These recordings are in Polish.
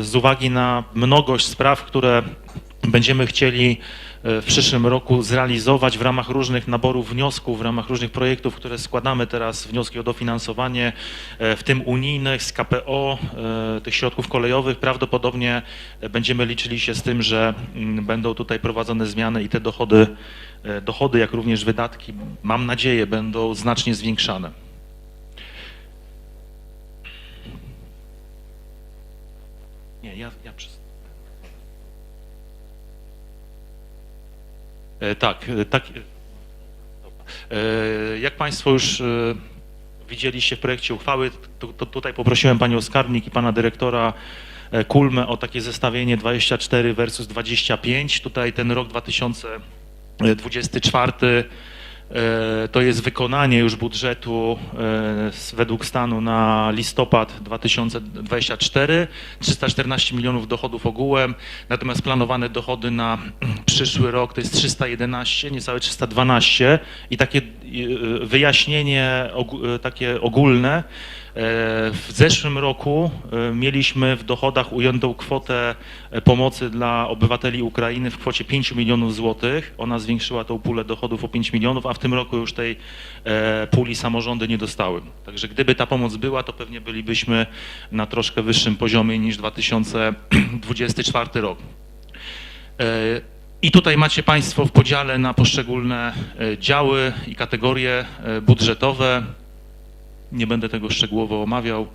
z uwagi na mnogość spraw, które będziemy chcieli e, w przyszłym roku zrealizować w ramach różnych naborów wniosków, w ramach różnych projektów, które składamy teraz, wnioski o dofinansowanie, e, w tym unijnych, z KPO, e, tych środków kolejowych, prawdopodobnie będziemy liczyli się z tym, że mm, będą tutaj prowadzone zmiany i te dochody, dochody jak również wydatki, mam nadzieję, będą znacznie zwiększane. Nie, ja, ja przez... E, Tak, e, tak. e, Jak Państwo już widzieliście w projekcie uchwały, to, to tutaj poprosiłem Panią Skarbnik i Pana Dyrektora Kulmę o takie zestawienie 24 versus 25. Tutaj ten rok 2024 e, to jest wykonanie już budżetu e, według stanu na listopad 2024, 314 milionów dochodów ogółem, natomiast planowane dochody na przyszły rok to jest 311, niecałe 312 i takie e, wyjaśnienie e, takie ogólne. E, W zeszłym roku e, mieliśmy w dochodach ujętą kwotę e, pomocy dla obywateli Ukrainy w kwocie 5 milionów złotych. Ona zwiększyła tą pulę dochodów o 5 milionów, a w tym roku już tej puli samorządy nie dostały. Także gdyby ta pomoc była, to pewnie bylibyśmy na troszkę wyższym poziomie niż 2024 rok. I tutaj macie Państwo w podziale na poszczególne działy i kategorie budżetowe. Nie będę tego szczegółowo omawiał.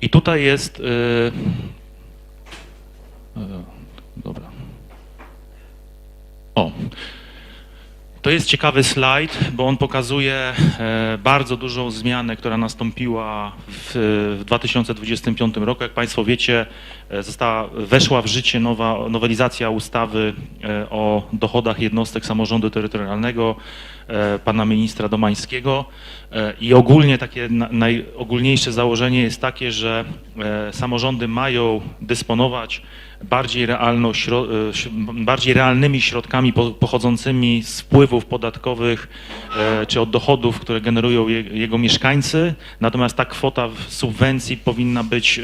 I tutaj jest. e, e, Dobra. O. To jest ciekawy slajd, bo on pokazuje e, bardzo dużą zmianę, która nastąpiła w, w 2025 roku. Jak Państwo wiecie, e, została, weszła w życie nowa nowelizacja ustawy e, o dochodach jednostek samorządu terytorialnego pana ministra Domańskiego i ogólnie takie na- najogólniejsze założenie jest takie, że samorządy mają dysponować bardziej, realną, śro- e, bardziej realnymi środkami po- pochodzącymi z wpływów podatkowych e, czy od dochodów, które generują je, jego mieszkańcy, natomiast ta kwota subwencji powinna być e,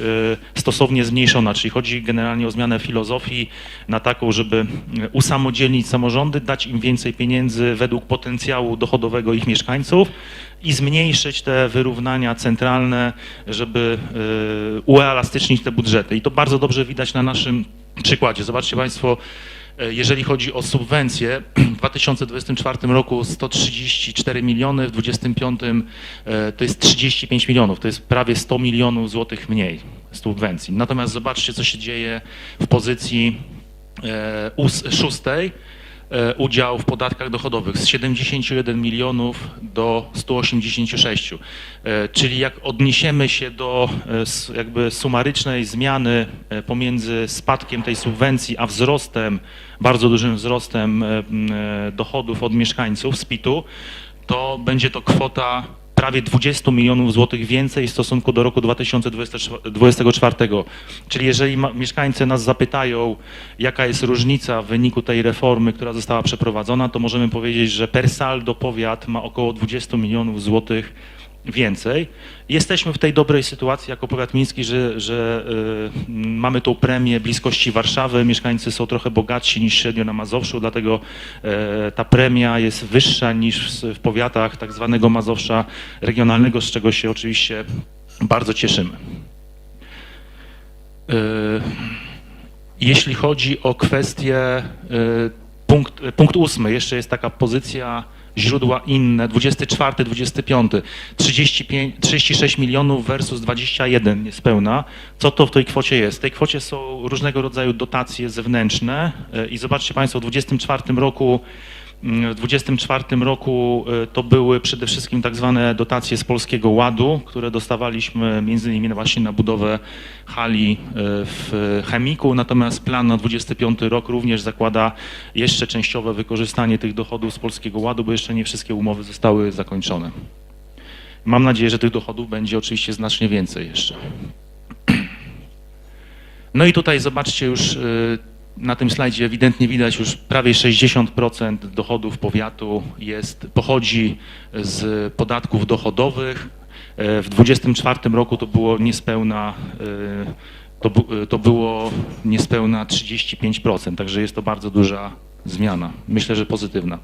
stosownie zmniejszona, czyli chodzi generalnie o zmianę filozofii na taką, żeby usamodzielnić samorządy, dać im więcej pieniędzy według potencjału dochodowego ich mieszkańców i zmniejszyć te wyrównania centralne, żeby uelastycznić te budżety. I to bardzo dobrze widać na naszym przykładzie. Zobaczcie Państwo, e, jeżeli chodzi o subwencje, w 2024 roku 134 miliony, w 2025 e, to jest 35 milionów, to jest prawie 100 milionów złotych mniej subwencji. Natomiast zobaczcie, co się dzieje w pozycji e, ós- szóstej, udział w podatkach dochodowych z 71 milionów do 186. E, Czyli jak odniesiemy się do e, jakby sumarycznej zmiany e, pomiędzy spadkiem tej subwencji, a wzrostem, bardzo dużym wzrostem e, e, dochodów od mieszkańców z PIT-u, to będzie to kwota prawie 20 milionów złotych więcej w stosunku do roku 2024. Czyli jeżeli mieszkańcy nas zapytają, jaka jest różnica w wyniku tej reformy, która została przeprowadzona, to możemy powiedzieć, że per saldo powiat ma około 20 milionów złotych więcej. Jesteśmy w tej dobrej sytuacji jako powiat miejski, że, że y, mamy tą premię bliskości Warszawy. Mieszkańcy są trochę bogatsi niż średnio na Mazowszu, dlatego e, ta premia jest wyższa niż w, w powiatach tak zwanego Mazowsza regionalnego, z czego się oczywiście bardzo cieszymy. E, jeśli chodzi o kwestię e, punkt, punkt ósmy, jeszcze jest taka pozycja źródła inne, 24, 25, 35, 36 milionów versus 21 niespełna. Co to w tej kwocie jest? W tej kwocie są różnego rodzaju dotacje zewnętrzne e, i zobaczcie Państwo, w 24 roku w 24 roku e, to były przede wszystkim tak zwane dotacje z Polskiego Ładu, które dostawaliśmy między innymi właśnie na budowę hali e, w Chemiku, natomiast plan na 25 rok również zakłada jeszcze częściowe wykorzystanie tych dochodów z Polskiego Ładu, bo jeszcze nie wszystkie umowy zostały zakończone. Mam nadzieję, że tych dochodów będzie oczywiście znacznie więcej jeszcze. No i tutaj zobaczcie już y, na tym slajdzie ewidentnie widać już prawie 60% dochodów powiatu jest, pochodzi z podatków dochodowych. E, W 2024 roku to było niespełna, e, to, bu- to było niespełna 35%, także jest to bardzo duża zmiana. Myślę, że pozytywna.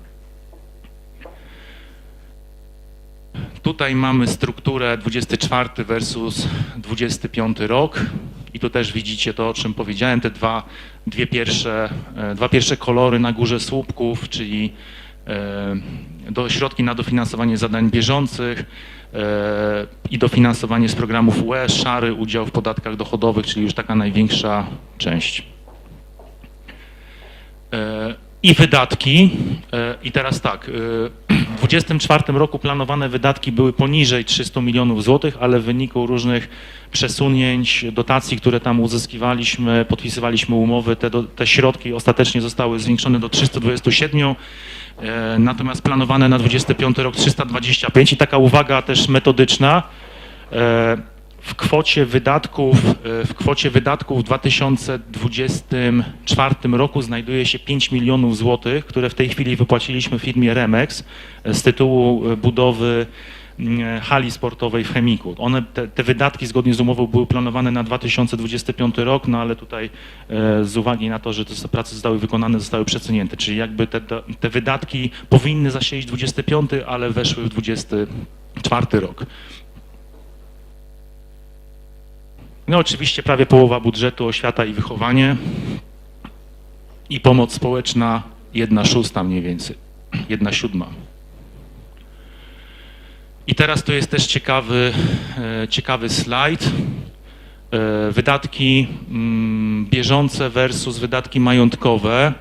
Tutaj mamy strukturę 24 versus 25 rok i tu też widzicie to, o czym powiedziałem, te dwa, dwie pierwsze, e, dwa pierwsze kolory na górze słupków, czyli e, do, środki na dofinansowanie zadań bieżących e, i dofinansowanie z programów UE, szary udział w podatkach dochodowych, czyli już taka największa część. I wydatki. E, I teraz tak, e, w 2024 roku planowane wydatki były poniżej 300 milionów złotych, ale w wyniku różnych przesunięć, dotacji, które tam uzyskiwaliśmy, podpisywaliśmy umowy, te, te środki ostatecznie zostały zwiększone do 327, e, natomiast planowane na 25 rok 325 i taka uwaga też metodyczna, w kwocie wydatków, e, w kwocie wydatków w 2024 roku znajduje się 5 milionów złotych, które w tej chwili wypłaciliśmy firmie Remex e, z tytułu e, budowy mm, hali sportowej w Chemiku. One, te, te wydatki zgodnie z umową były planowane na 2025 rok, no ale tutaj e, z uwagi na to, że te prace zostały wykonane, zostały przecenięte, czyli jakby te, te, te wydatki powinny zasiedzieć 25, ale weszły w 24 rok. No oczywiście prawie połowa budżetu oświata i wychowanie i pomoc społeczna jedna szósta mniej więcej, jedna siódma. I teraz tu jest też ciekawy, e, ciekawy slajd. E, Wydatki mm, bieżące versus wydatki majątkowe.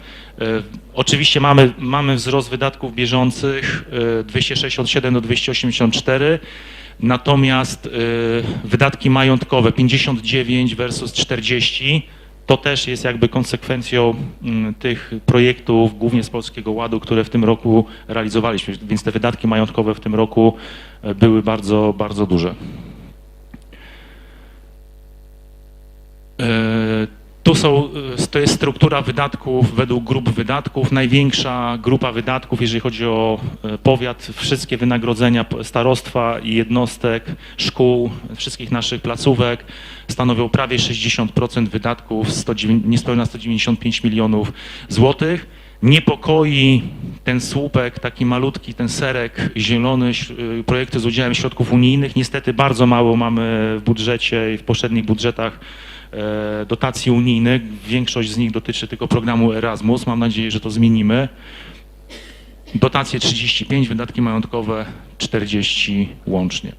E, Oczywiście mamy, mamy wzrost wydatków bieżących e, 267 do 284. Natomiast y, wydatki majątkowe 59 versus 40 to też jest jakby konsekwencją mm, tych projektów, głównie z Polskiego Ładu, które w tym roku realizowaliśmy, więc te wydatki majątkowe w tym roku e, były bardzo, bardzo duże. Tu są, e, to jest struktura wydatków według grup wydatków. Największa grupa wydatków, jeżeli chodzi o e, powiat, wszystkie wynagrodzenia starostwa i jednostek, szkół, wszystkich naszych placówek stanowią prawie 60% wydatków, 109 niespełna 195 milionów złotych. Niepokoi ten słupek, taki malutki, ten serek zielony, y, projekty z udziałem środków unijnych. Niestety bardzo mało mamy w budżecie i w poprzednich budżetach dotacji unijnych. Większość z nich dotyczy tylko programu Erasmus. Mam nadzieję, że to zmienimy. Dotacje 35, wydatki majątkowe 40 łącznie.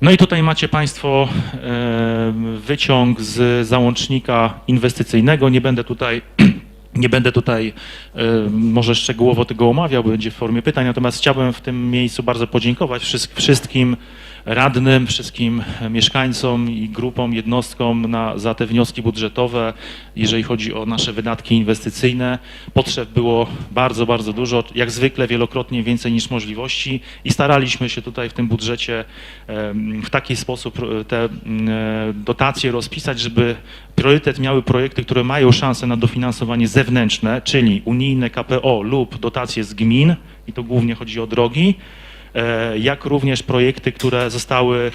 No i tutaj macie Państwo e, wyciąg z załącznika inwestycyjnego. Nie będę tutaj, nie będę tutaj e, może szczegółowo tego omawiał, będzie w formie pytań, natomiast chciałbym w tym miejscu bardzo podziękować wszystk- wszystkim radnym, wszystkim mieszkańcom i grupom, jednostkom na, za te wnioski budżetowe, jeżeli chodzi o nasze wydatki inwestycyjne. Potrzeb było bardzo, bardzo dużo, jak zwykle wielokrotnie więcej niż możliwości i staraliśmy się tutaj w tym budżecie w taki sposób te dotacje rozpisać, żeby priorytet miały projekty, które mają szansę na dofinansowanie zewnętrzne, czyli unijne KPO lub dotacje z gmin, i to głównie chodzi o drogi, jak również projekty, które zostały,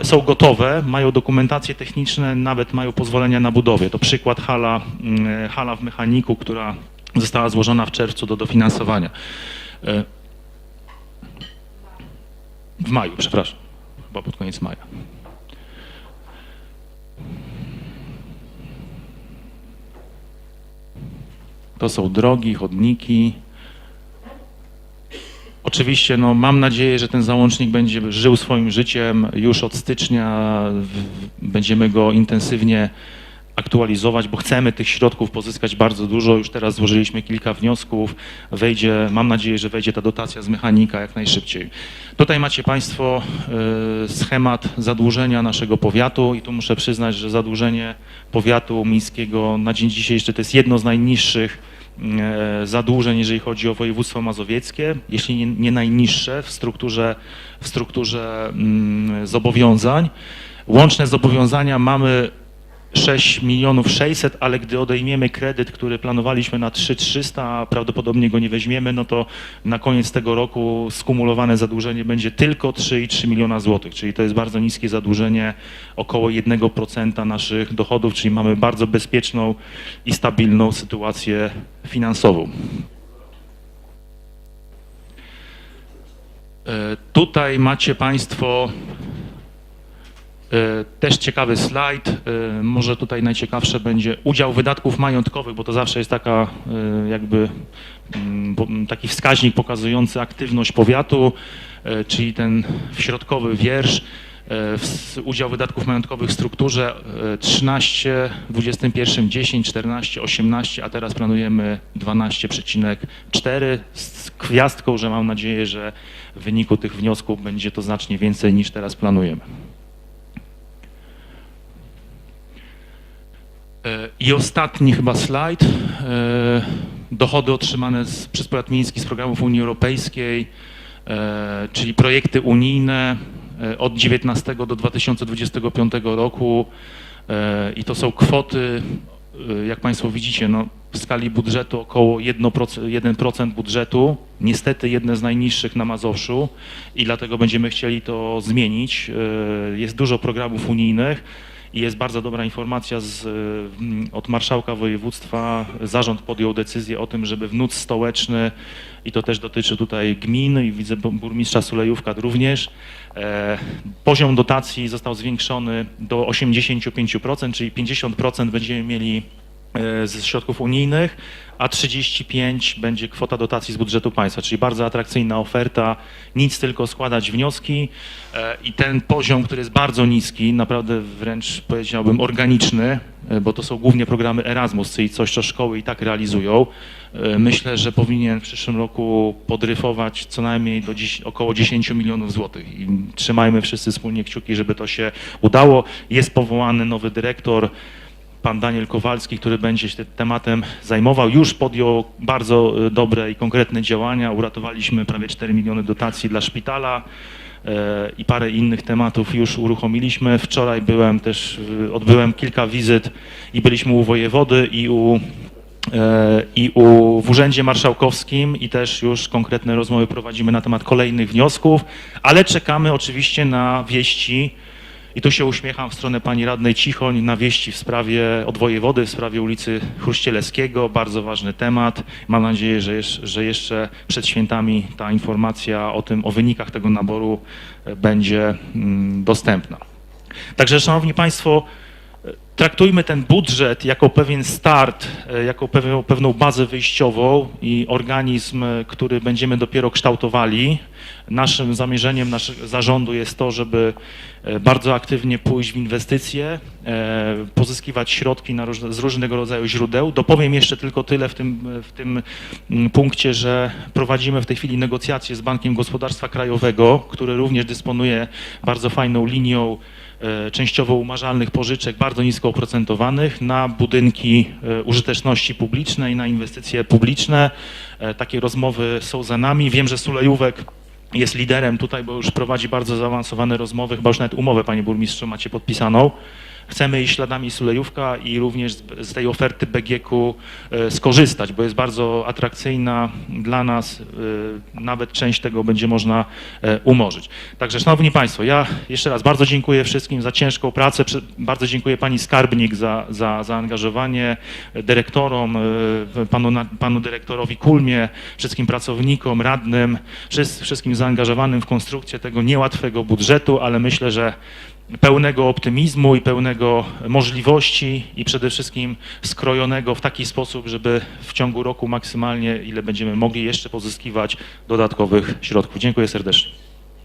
e, są gotowe, mają dokumentacje techniczne, nawet mają pozwolenia na budowę. To przykład hala, mm, hala w mechaniku, która została złożona w czerwcu do dofinansowania. E, W maju, przepraszam, chyba pod koniec maja. To są drogi, chodniki. Oczywiście no, mam nadzieję, że ten załącznik będzie żył swoim życiem. Już od stycznia będziemy go intensywnie aktualizować, bo chcemy tych środków pozyskać bardzo dużo. Już teraz złożyliśmy kilka wniosków. Wejdzie, mam nadzieję, że wejdzie ta dotacja z mechanika jak najszybciej. Tutaj macie Państwo e, schemat zadłużenia naszego powiatu i tu muszę przyznać, że zadłużenie powiatu miejskiego na dzień dzisiejszy to jest jedno z najniższych zadłużeń, jeżeli chodzi o województwo mazowieckie, jeśli nie, nie najniższe w strukturze, w strukturze mm, zobowiązań. Łączne zobowiązania mamy 6 milionów 600, ale gdy odejmiemy kredyt, który planowaliśmy na 3300, a prawdopodobnie go nie weźmiemy, no to na koniec tego roku skumulowane zadłużenie będzie tylko 3,3 miliona złotych, czyli to jest bardzo niskie zadłużenie, około 1% naszych dochodów, czyli mamy bardzo bezpieczną i stabilną sytuację finansową. E, Tutaj macie Państwo też ciekawy slajd. E, Może tutaj najciekawsze będzie udział wydatków majątkowych, bo to zawsze jest taka e, jakby mm, taki wskaźnik pokazujący aktywność powiatu, e, czyli ten środkowy wiersz. E, Udział wydatków majątkowych w strukturze e, 13, w 21 10, 14, 18, a teraz planujemy 12,4 z gwiazdką, że mam nadzieję, że w wyniku tych wniosków będzie to znacznie więcej niż teraz planujemy. I ostatni chyba slajd. E, Dochody otrzymane z, przez powiat miejski z programów Unii Europejskiej, e, czyli projekty unijne e, od 19 do 2025 roku. I to są kwoty, jak Państwo widzicie, no, w skali budżetu około 1%, 1% budżetu. Niestety jedne z najniższych na Mazowszu i dlatego będziemy chcieli to zmienić. Jest dużo programów unijnych. I jest bardzo dobra informacja z, mm, od marszałka województwa. Zarząd podjął decyzję o tym, żeby wnóc stołeczny, i to też dotyczy tutaj gmin i widzę bu- burmistrza Sulejówka również, e, poziom dotacji został zwiększony do 85%, czyli 50% będziemy mieli ze środków unijnych, a 35 będzie kwota dotacji z budżetu państwa, czyli bardzo atrakcyjna oferta, nic tylko składać wnioski e, i ten poziom, który jest bardzo niski, naprawdę wręcz powiedziałbym organiczny, e, bo to są głównie programy Erasmus, czyli coś, co szkoły i tak realizują. E, Myślę, że powinien w przyszłym roku podryfować co najmniej do dziś, około 10 milionów złotych i trzymajmy wszyscy wspólnie kciuki, żeby to się udało. Jest powołany nowy dyrektor, pan Daniel Kowalski, który będzie się tym tematem zajmował, już podjął bardzo e, dobre i konkretne działania. Uratowaliśmy prawie 4 miliony dotacji dla szpitala e, i parę innych tematów już uruchomiliśmy. Wczoraj byłem też, e, odbyłem kilka wizyt i byliśmy u wojewody i u i u, w Urzędzie Marszałkowskim i też już konkretne rozmowy prowadzimy na temat kolejnych wniosków, ale czekamy oczywiście na wieści i tu się uśmiecham w stronę pani radnej Cichoń na wieści w sprawie od wojewody, w sprawie ulicy Chruścieleckiego. Bardzo ważny temat. Mam nadzieję, że, że jeszcze przed świętami ta informacja o tym, o wynikach tego naboru e, będzie mm, dostępna. Także, szanowni państwo, traktujmy ten budżet jako pewien start, e, jako pewną, bazę wyjściową i organizm, e, który będziemy dopiero kształtowali. Naszym zamierzeniem naszego zarządu jest to, żeby e, bardzo aktywnie pójść w inwestycje, pozyskiwać środki z różnego rodzaju źródeł. Dopowiem jeszcze tylko tyle w tym, w tym mm, punkcie, że prowadzimy w tej chwili negocjacje z Bankiem Gospodarstwa Krajowego, który również dysponuje bardzo fajną linią częściowo umarzalnych pożyczek bardzo nisko oprocentowanych na budynki e, użyteczności publicznej, na inwestycje publiczne. E, Takie rozmowy są za nami. Wiem, że Sulejówek jest liderem tutaj, bo już prowadzi bardzo zaawansowane rozmowy, chyba już nawet umowę, panie burmistrzu, macie podpisaną. Chcemy iść śladami Sulejówka i również z, tej oferty BGK-u e, skorzystać, bo jest bardzo atrakcyjna dla nas. e, Nawet część tego będzie można e, umorzyć. Także, szanowni państwo, ja jeszcze raz bardzo dziękuję wszystkim za ciężką pracę. Bardzo dziękuję pani skarbnik za, za zaangażowanie, dyrektorom, panu, panu dyrektorowi Kulmie, wszystkim pracownikom, radnym, wszys- wszystkim zaangażowanym w konstrukcję tego niełatwego budżetu, ale myślę, że pełnego optymizmu i pełnego możliwości i przede wszystkim skrojonego w taki sposób, żeby w ciągu roku maksymalnie, ile będziemy mogli jeszcze pozyskiwać dodatkowych środków. Dziękuję serdecznie.